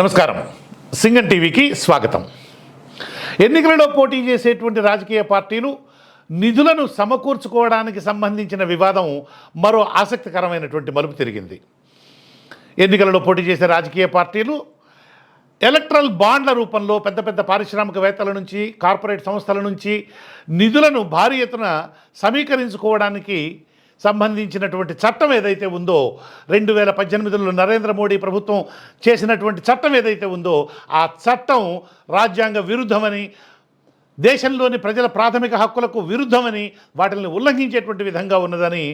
నమస్కారం. సింగన్ టీవీకి స్వాగతం. ఎన్నికలలో పోటీ చేసేటువంటి రాజకీయ పార్టీలు నిధులను సమకూర్చుకోవడానికి సంబంధించిన వివాదం మరో ఆసక్తికరమైనటువంటి మలుపు తిరిగింది. ఎన్నికలలో పోటీ చేసే రాజకీయ పార్టీలు ఎలక్ట్రల్ బాండ్ల రూపంలో పెద్ద పెద్ద పారిశ్రామికవేత్తల నుంచి కార్పొరేట్ సంస్థల నుంచి నిధులను భారీ ఎత్తున సమీకరించుకోవడానికి సంబంధించినటువంటి చట్టం ఏదైతే ఉందో రెండు వేల పద్దెనిమిదిలో నరేంద్ర మోడీ ప్రభుత్వం చేసినటువంటి చట్టం ఏదైతే ఉందో ఆ చట్టం రాజ్యాంగ విరుద్ధమని దేశంలోని ప్రజల ప్రాథమిక హక్కులకు విరుద్ధమని వాటిని ఉల్లంఘించేటువంటి విధంగా ఉన్నదని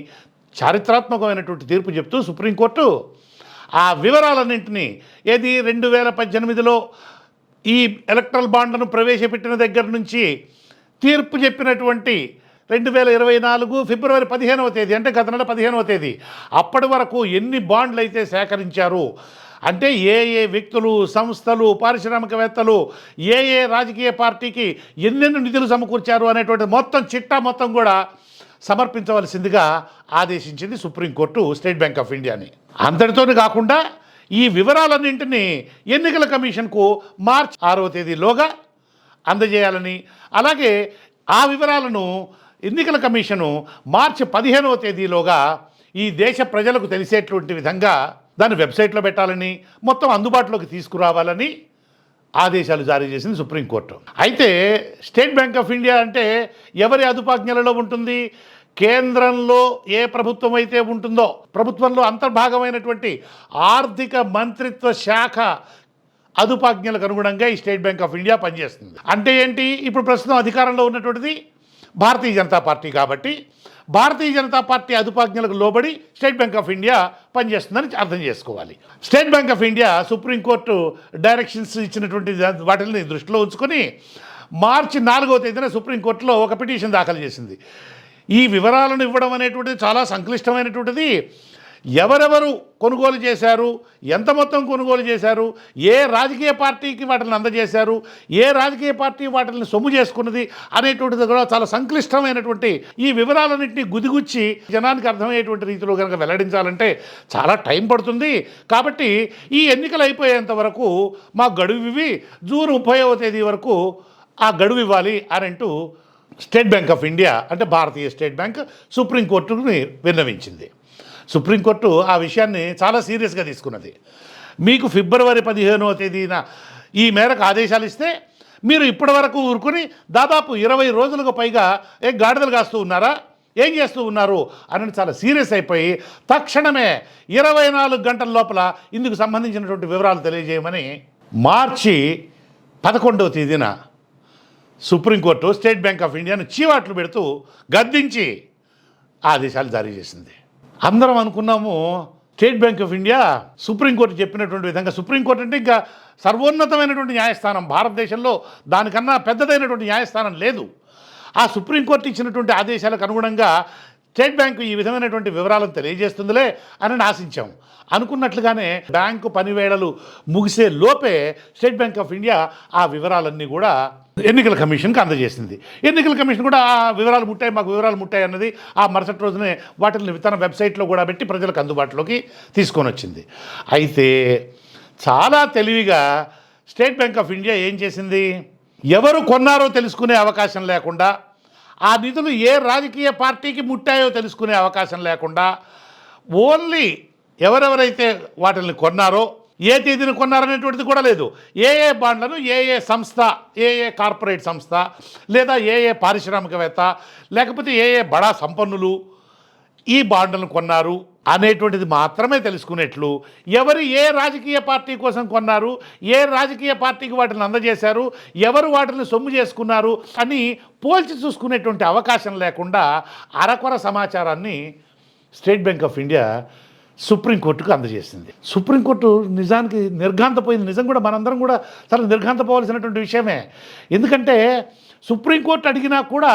చారిత్రాత్మకమైనటువంటి తీర్పు చెప్తూ సుప్రీంకోర్టు ఆ వివరాలన్నింటినీ ఏది రెండు వేల పద్దెనిమిదిలో ఈ ఎలక్ట్రల్ బాండ్లను ప్రవేశపెట్టిన దగ్గర నుంచి తీర్పు చెప్పినటువంటి రెండు వేల ఇరవై నాలుగు ఫిబ్రవరి పదిహేనవ తేదీ అంటే గత నెల పదిహేనవ తేదీ. అప్పటి వరకు ఎన్ని బాండ్లు అయితే సేకరించారు? అంటే ఏ ఏ వ్యక్తులు సంస్థలు పారిశ్రామికవేత్తలు ఏ ఏ రాజకీయ పార్టీకి ఎన్నెన్ని నిధులు సమకూర్చారు అనేటువంటి మొత్తం చిట్టా మొత్తం కూడా సమర్పించవలసిందిగా ఆదేశించింది సుప్రీంకోర్టు స్టేట్ బ్యాంక్ ఆఫ్ ఇండియాని. అంతటితోనే కాకుండా ఈ వివరాలన్నింటినీ ఎన్నికల కమిషన్కు మార్చ్ ఆరవ తేదీలోగా అందజేయాలని అలాగే ఆ వివరాలను ఎన్నికల కమిషను మార్చి పదిహేనవ తేదీలోగా ఈ దేశ ప్రజలకు తెలిసేటువంటి విధంగా దాన్ని వెబ్సైట్లో పెట్టాలని మొత్తం అందుబాటులోకి తీసుకురావాలని ఆదేశాలు జారీ చేసింది సుప్రీంకోర్టు అయితే స్టేట్ బ్యాంక్ ఆఫ్ ఇండియా అంటే ఎవరి అదుపాజ్ఞలలో ఉంటుంది? కేంద్రంలో ఏ ప్రభుత్వం అయితే ఉంటుందో ప్రభుత్వంలో అంతర్భాగమైనటువంటి ఆర్థిక మంత్రిత్వ శాఖ అదుపాజ్ఞలకు అనుగుణంగా ఈ స్టేట్ బ్యాంక్ ఆఫ్ ఇండియా పనిచేస్తుంది. అంటే ఏంటి? ఇప్పుడు ప్రస్తుతం అధికారంలో ఉన్నటువంటిది భారతీయ జనతా పార్టీ కాబట్టి భారతీయ జనతా పార్టీ అదుపాజ్ఞలకు లోబడి స్టేట్ బ్యాంక్ ఆఫ్ ఇండియా పనిచేస్తుందని అర్థం చేసుకోవాలి. State Bank of India Supreme Court directions ఇచ్చినటువంటి వాటిని దృష్టిలో ఉంచుకొని మార్చి నాలుగవ తేదీన సుప్రీంకోర్టులో ఒక పిటిషన్ దాఖలు చేసింది. ఈ వివరాలను ఇవ్వడం అనేటువంటిది చాలా సంక్లిష్టమైనటువంటిది. ఎవరెవరు కొనుగోలు చేశారు? ఎంత మొత్తం కొనుగోలు చేశారు? ఏ రాజకీయ పార్టీకి వాటిని అందజేశారు? ఏ రాజకీయ పార్టీ వాటిని సొమ్ము చేసుకున్నది అనేటువంటిది కూడా చాలా సంక్లిష్టమైనటువంటి ఈ వివరాలన్నింటినీ గుదిగుచ్చి జనానికి అర్థమయ్యేటువంటి రీతిలో కనుక వెల్లడించాలంటే చాలా టైం పడుతుంది. కాబట్టి ఈ ఎన్నికలు అయిపోయేంత వరకు మా గడువు ఇవి జూన్ ముప్పైవ తేదీ వరకు ఆ గడువు ఇవ్వాలి అని అంటూ స్టేట్ బ్యాంక్ ఆఫ్ ఇండియా అంటే భారతీయ స్టేట్ బ్యాంక్ సుప్రీంకోర్టుని విన్నవించింది. సుప్రీంకోర్టు ఆ విషయాన్ని చాలా సీరియస్గా తీసుకున్నది. మీకు ఫిబ్రవరి పదిహేనవ తేదీన ఈ మేరకు ఆదేశాలు ఇస్తే మీరు ఇప్పటి వరకు ఊరుకుని దాదాపు ఇరవై రోజులకు పైగా ఏ గాడిదలు కాస్తూ ఉన్నారా? ఏం చేస్తూ ఉన్నారు? అని చాలా సీరియస్ అయిపోయి తక్షణమే ఇరవై నాలుగు గంటల లోపల ఇందుకు సంబంధించినటువంటి వివరాలు తెలియజేయమని మార్చి పదకొండవ తేదీన సుప్రీంకోర్టు స్టేట్ బ్యాంక్ ఆఫ్ ఇండియాను చీవాట్లు పెడుతూ గద్దించి ఆదేశాలు జారీ చేసింది. అందరం అనుకున్నాము State Bank of India Supreme Court చెప్పినటువంటి విధంగా సుప్రీంకోర్టు అంటే ఇంకా సర్వోన్నతమైనటువంటి న్యాయస్థానం. భారతదేశంలో దానికన్నా పెద్దదైనటువంటి న్యాయస్థానం లేదు. ఆ సుప్రీంకోర్టు ఇచ్చినటువంటి ఆదేశాలకు అనుగుణంగా స్టేట్ బ్యాంకు ఈ విధమైనటువంటి వివరాలను తెలియజేస్తుందిలే అని ఆశించాం. అనుకున్నట్లుగానే బ్యాంకు పనివేళలు ముగిసే లోపే స్టేట్ బ్యాంక్ ఆఫ్ ఇండియా ఆ వివరాలన్నీ కూడా ఎన్నికల కమిషన్కి అందజేసింది. ఎన్నికల కమిషన్ కూడా ఆ వివరాలు ముట్టాయి మాకు వివరాలు ముట్టాయి అన్నది ఆ మరుసటి రోజునే వాటిని తన వెబ్సైట్లో కూడా పెట్టి ప్రజలకు అందుబాటులోకి తీసుకొని వచ్చింది. అయితే చాలా తెలివిగా స్టేట్ బ్యాంక్ ఆఫ్ ఇండియా ఏం చేసింది? ఎవరు కొన్నారో తెలుసుకునే అవకాశం లేకుండా ఆ నిధులు ఏ రాజకీయ పార్టీకి ముట్టాయో తెలుసుకునే అవకాశం లేకుండా ఓన్లీ ఎవరెవరైతే వాటిని కొన్నారో ఏ తేదీని కొన్నారనేటువంటిది కూడా లేదు. ఏ ఏ బాండ్లను ఏ ఏ సంస్థ ఏ ఏ కార్పొరేట్ సంస్థ లేదా ఏ ఏ పారిశ్రామికవేత్త లేకపోతే ఏ ఏ బడా సంపన్నులు ఈ బాండ్లను కొన్నారు అనేటువంటిది మాత్రమే తెలుసుకునేట్లు. ఎవరు ఏ రాజకీయ పార్టీ కోసం కొన్నారు ఏ రాజకీయ పార్టీకి వాటిని అందజేశారు ఎవరు వాటిని సొమ్ము చేసుకున్నారు అని పోల్చి చూసుకునేటువంటి అవకాశం లేకుండా అరకొర సమాచారాన్ని స్టేట్ బ్యాంక్ ఆఫ్ ఇండియా సుప్రీంకోర్టుకు అందజేసింది. సుప్రీంకోర్టు నిజానికి నిర్ఘాంతపోయింది. నిజం కూడా మనందరం కూడా చాలా నిర్ఘాంతపోవాల్సినటువంటి విషయమే. ఎందుకంటే సుప్రీంకోర్టు అడిగినా కూడా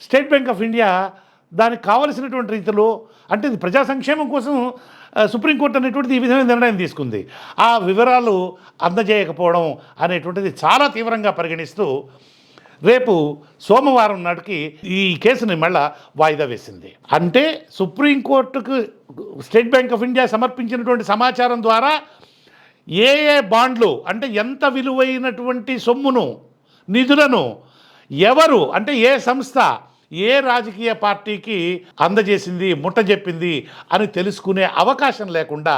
స్టేట్ బ్యాంక్ ఆఫ్ ఇండియా దానికి కావలసినటువంటి రీతిలో అంటే ఇది ప్రజా సంక్షేమం కోసం సుప్రీంకోర్టు అనేటువంటిది ఈ విధమైన నిర్ణయం తీసుకుంది. ఆ వివరాలు అందజేయకపోవడం అనేటువంటిది చాలా తీవ్రంగా పరిగణిస్తూ రేపు సోమవారం నాటికి ఈ కేసుని మళ్ళా వాయిదా వేసింది. అంటే సుప్రీంకోర్టుకు స్టేట్ బ్యాంక్ ఆఫ్ ఇండియా సమర్పించినటువంటి సమాచారం ద్వారా ఏ ఏ బాండ్లు అంటే ఎంత విలువైనటువంటి సొమ్మును నిధులను ఎవరు అంటే ఏ సంస్థ ఏ రాజకీయ పార్టీకి అందజేసింది ముట్ట చెప్పింది అని తెలుసుకునే అవకాశం లేకుండా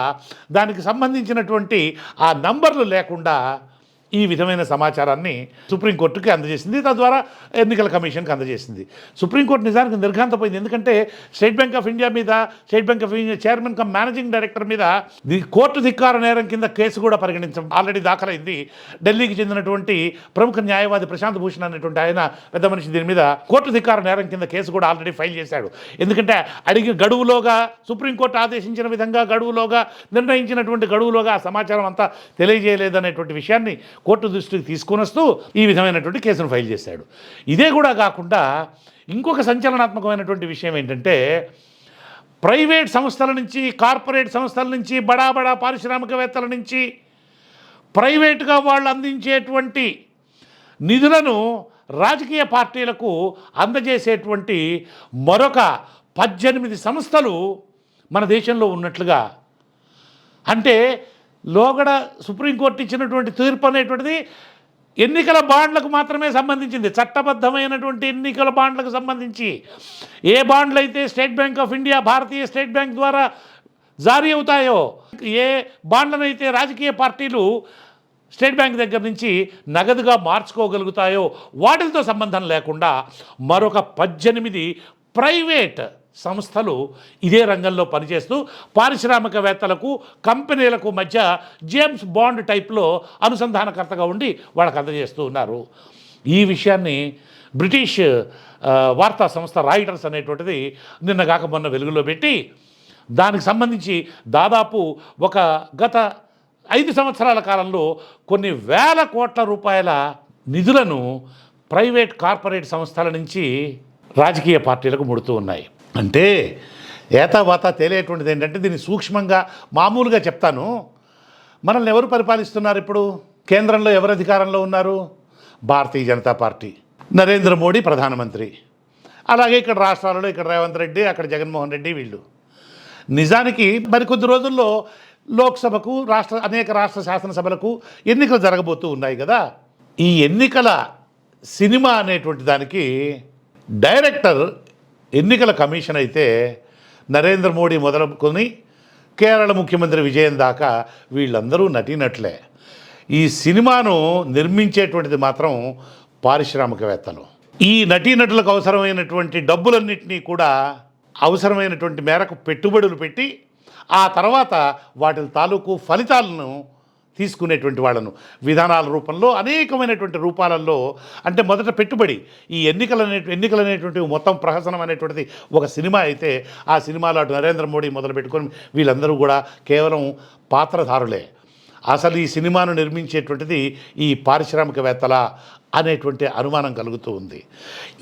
దానికి సంబంధించినటువంటి ఆ నంబర్లు లేకుండా ఈ విధమైన సమాచారాన్ని సుప్రీంకోర్టుకి అందజేసింది. తద్వారా ఎన్నికల కమిషన్కి అందజేసింది. సుప్రీంకోర్టు నిజానికి నిర్ఘాంతపోయింది. ఎందుకంటే స్టేట్ బ్యాంక్ ఆఫ్ ఇండియా మీద State Bank of India chairman cum managing director మీద కోర్టు ధిక్కార నేరం కింద కేసు కూడా పరిగణించడం ఆల్రెడీ దాఖలైంది. ఢిల్లీకి చెందినటువంటి ప్రముఖ న్యాయవాది ప్రశాంత్ భూషణ్ అనేటువంటి ఆయన పెద్ద మనిషి దీని మీద కోర్టు ధిక్కార నేరం కింద కేసు కూడా ఆల్రెడీ ఫైల్ చేశాడు. ఎందుకంటే అడిగి గడువులోగా సుప్రీంకోర్టు ఆదేశించిన విధంగా గడువులోగా నిర్ణయించినటువంటి గడువులోగా ఆ సమాచారం అంతా తెలియజేయలేదనేటువంటి విషయాన్ని కోర్టు దృష్టికి తీసుకొని వస్తూ ఈ విధమైనటువంటి కేసును ఫైల్ చేశాడు. ఇదే కూడా కాకుండా ఇంకొక సంచలనాత్మకమైనటువంటి విషయం ఏంటంటే ప్రైవేట్ సంస్థల నుంచి కార్పొరేట్ సంస్థల నుంచి బడా బడా పారిశ్రామికవేత్తల నుంచి ప్రైవేటుగా వాళ్ళు అందించేటువంటి నిధులను రాజకీయ పార్టీలకు అందజేసేటువంటి మరొక పద్దెనిమిది సంస్థలు మన దేశంలో ఉన్నట్లుగా. అంటే లోగడ సుప్రీంకోర్టు ఇచ్చినటువంటి తీర్పు అనేటువంటిది ఎన్నికల బాండ్లకు మాత్రమే సంబంధించింది. చట్టబద్ధమైనటువంటి ఎన్నికల బాండ్లకు సంబంధించి. ఏ బాండ్లు అయితే State Bank of India Bharatiya State Bank ద్వారా జారీ అవుతాయో ఏ బాండ్లనైతే రాజకీయ పార్టీలు స్టేట్ బ్యాంక్ దగ్గర నుంచి నగదుగా మార్చుకోగలుగుతాయో వాటితో సంబంధం లేకుండా మరొక పద్దెనిమిది ప్రైవేట్ సంస్థలు ఇదే రంగంలో పనిచేస్తూ పారిశ్రామికవేత్తలకు కంపెనీలకు మధ్య జేమ్స్ బాండ్ టైప్లో అనుసంధానకర్తగా ఉండి వాళ్ళకి అందజేస్తూ ఉన్నారు. ఈ విషయాన్ని బ్రిటిష్ వార్తా సంస్థ రాయిటర్స్ అనేటువంటిది నిన్న కాక మొన్న వెలుగులో పెట్టి దానికి సంబంధించి దాదాపు ఒక గత ఐదు సంవత్సరాల కాలంలో కొన్ని వేల కోట్ల రూపాయల నిధులను ప్రైవేట్ కార్పొరేట్ సంస్థల నుంచి రాజకీయ పార్టీలకు ముడుతూ ఉన్నాయి. అంటే ఏతావాత తేలేటువంటిది ఏంటంటే దీన్ని సూక్ష్మంగా మామూలుగా చెప్తాను. మనల్ని ఎవరు పరిపాలిస్తున్నారు ఇప్పుడు? కేంద్రంలో ఎవరు అధికారంలో ఉన్నారు? భారతీయ జనతా పార్టీ. నరేంద్ర మోడీ ప్రధానమంత్రి. అలాగే ఇక్కడ రాష్ట్రాలలో ఇక్కడ రేవంత్ రెడ్డి అక్కడ జగన్మోహన్ రెడ్డి వీళ్ళు. నిజానికి మరికొద్ది రోజుల్లో లోక్సభకు రాష్ట్ర అనేక రాష్ట్ర శాసనసభలకు ఎన్నికలు జరగబోతూ ఉన్నాయి కదా. ఈ ఎన్నికల సినిమా అనేటువంటి దానికి డైరెక్టర్ ఎన్నికల కమిషన్ అయితే నరేంద్ర మోడీ మొదలుకొని కేరళ ముఖ్యమంత్రి విజయం దాకా వీళ్ళందరూ నటీనట్లే. ఈ సినిమాను నిర్మించేటువంటిది మాత్రం పారిశ్రామికవేత్తలు. ఈ నటీనటులకు అవసరమైనటువంటి డబ్బులన్నింటినీ కూడా అవసరమైనటువంటి మేరకు పెట్టుబడులు పెట్టి ఆ తర్వాత వాటి తాలూకు ఫలితాలను తీసుకునేటువంటి వాళ్ళను. విధానాల రూపంలో అనేకమైనటువంటి రూపాలలో అంటే మొదట పెట్టుబడి. ఈ ఎన్నికలు అనే ఎన్నికలు అనేటువంటివి మొత్తం ప్రహసనం అనేటువంటిది ఒక సినిమా అయితే ఆ సినిమాలో అటు నరేంద్ర మోడీ మొదలు పెట్టుకొని వీళ్ళందరూ కూడా కేవలం పాత్రధారులే. అసలు ఈ సినిమాను నిర్మించేటువంటిది ఈ పారిశ్రామికవేత్తల అనేటువంటి అనుమానం కలుగుతూ ఉంది.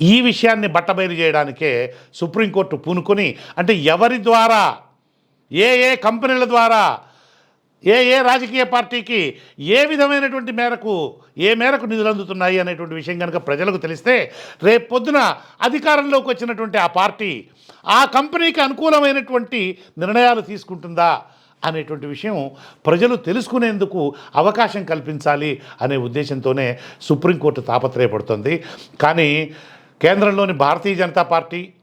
ఈ విషయాన్ని బట్టబయలు చేయడానికే సుప్రీంకోర్టు పూనుకొని అంటే ఎవరి ద్వారా? ఏ ఏ కంపెనీల ద్వారా? ఏ ఏ రాజకీయ పార్టీకి ఏ విధమైనటువంటి మేరకు ఏ మేరకు నిధులు అందుతున్నాయి అనేటువంటి విషయం కనుక ప్రజలకు తెలిస్తే రేపు పొద్దున అధికారంలోకి వచ్చినటువంటి ఆ పార్టీ ఆ కంపెనీకి అనుకూలమైనటువంటి నిర్ణయాలు తీసుకుంటుందా అనేటువంటి విషయం ప్రజలు తెలుసుకునేందుకు అవకాశం కల్పించాలి అనే ఉద్దేశంతోనే సుప్రీంకోర్టు తాపత్రయపడుతుంది. కానీ కేంద్రంలోని భారతీయ జనతా పార్టీ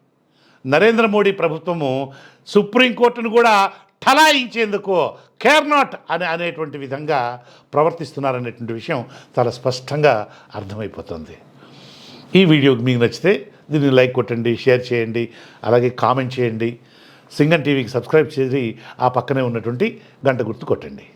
నరేంద్ర మోడీ ప్రభుత్వము సుప్రీంకోర్టును కూడా ఠలాయించేందుకు కేర్ నాట్ అనే అనేటువంటి విధంగా ప్రవర్తిస్తున్నారనేటువంటి విషయం చాలా స్పష్టంగా అర్థమైపోతుంది. ఈ వీడియో మీకు నచ్చితే దీన్ని లైక్ కొట్టండి షేర్ చేయండి అలాగే కామెంట్ చేయండి. సింగన్ టీవీకి సబ్స్క్రైబ్ చేసి ఆ పక్కనే ఉన్నటువంటి గంట గుర్తు కొట్టండి.